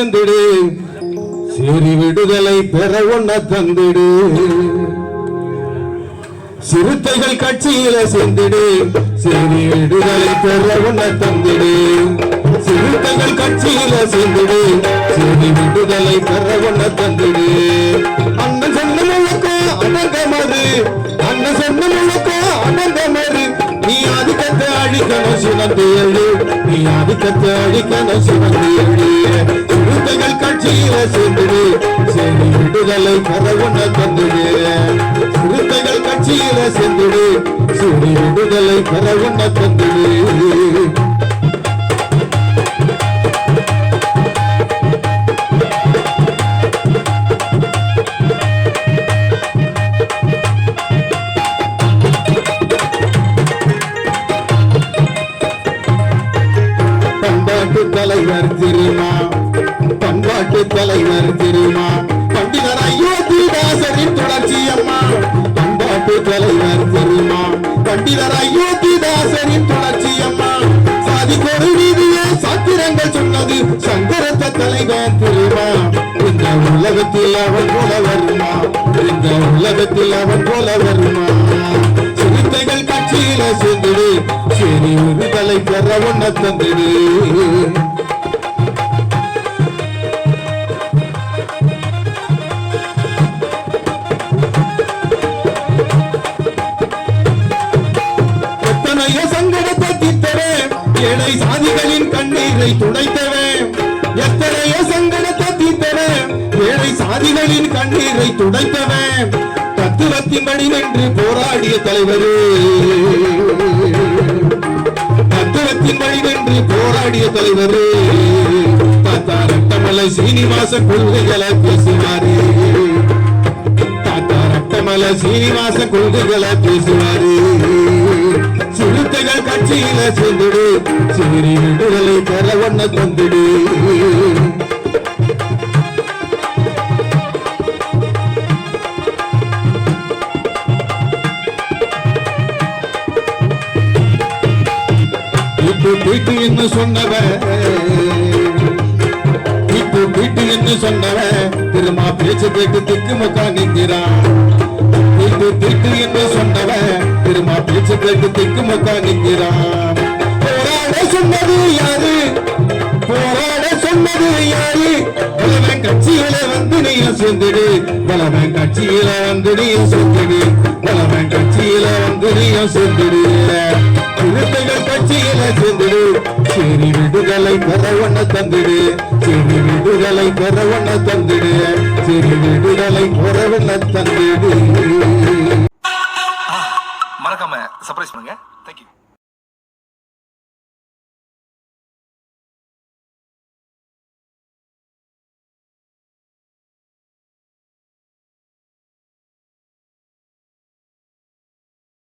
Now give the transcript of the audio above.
தந்திடு. சிறு விடுதலை பெற ஒன்ன தந்திடு. சிறுத்தைகள் கட்சியில சேர்ந்திடு. சிறு விடுதலை பெற ஒன்ன தந்திடு. சிறுத்தைகள் கட்சியில சேர்ந்திடு. சிறு விடுதலை பெற ஒன்ன தந்திடு. அண்ணன் சொன்ன முழுக்கோ அனந்தமது மறு அண்ணன் சொன்ன முழுக்கோ அனந்தமது நீ அதுக்கத்தை அழிக்கணும் சுமந்து எழு நீ ஆதிக்கத்தை அழிக்கணும் சுமந்து எழு சிறுத்தைகள் கட்சியில சேர்ந்துடு. சரி விடுதலை பெற தந்துடு. சிறுத்தைகள் கட்சியில சேர்ந்துடு. சரி விடுதலை தந்துடு. ஒரு தலைவர் திருமா. பண்டிதர் அயோத்திதாசரின் தொடர்ச்சி அம்மா. பண்பாட்டு தலைவர் திருமா. பண்டிதர் அயோத்திதாசரின் தொடர்ச்சி அம்மா. சாதிக்கொரு நீதியே சாத்திரங்கள் சொன்னது சங்கரத்த தலைவர் திருமா. இந்த உலகத்தில் அவன் போல வருமா இந்த உலகத்தில் அவன் போல வருமா சிறுத்தைகள் கட்சியில சேர்ந்துடு சரி ஒரு தலை பெற ஒன்ன தந்துடு ஏழை சாதிகளின் கண்ணீரை துடைத்தவன். எத்தனையோ சங்கடத்தை தீர்த்தவன். ஏழை சாதிகளின் கண்ணீரை துடைத்தவன். தத்துவத்தின் படி நின்று போராடிய தலைவரே. தத்துவத்தின் படி நின்று போராடிய தலைவரே. தாத்தா ரட்டமலை சீனிவாச கொள்கைகளை பேசுவாரே தாத்தா ரத்தமல சீனிவாச கொள்கைகளை பேசுவாரு சிறுத்தைகள் கட்சியில சேர்ந்துடு. சிறி விடுதலை பெற ஒன்ன தந்துடு. இப்போ போயிட்டு என்று சொன்னவ இப்போ வீட்டு என்று சொன்னவ திருமா பேச்சு கேட்டு திக்கு முக்கா நிற்கிறான். வீட்டு திட்டு என்று சொன்னவ திருமா பேச்சு கேட்டு திக்கு முக்கா நிற்கிறான். சேர்ந்துடு. பலவன் கட்சியில வந்துடியும் சேர்ந்துடு. பலவன் கட்சியில வந்துடியும் சேர்ந்துடு. சிறுத்தைகள் கட்சியில சேர்ந்துடு. சரி விடுதலை பெற ஒண்ண தந்துடு. சரி விடுதலை பெற ஒண்ண தந்துடு. சரி விடுதலை பெற ஒண்ண தந்துடு. மறக்காம சர்ப்ரைஸ் பண்ணுங்க. தேங்க்யூ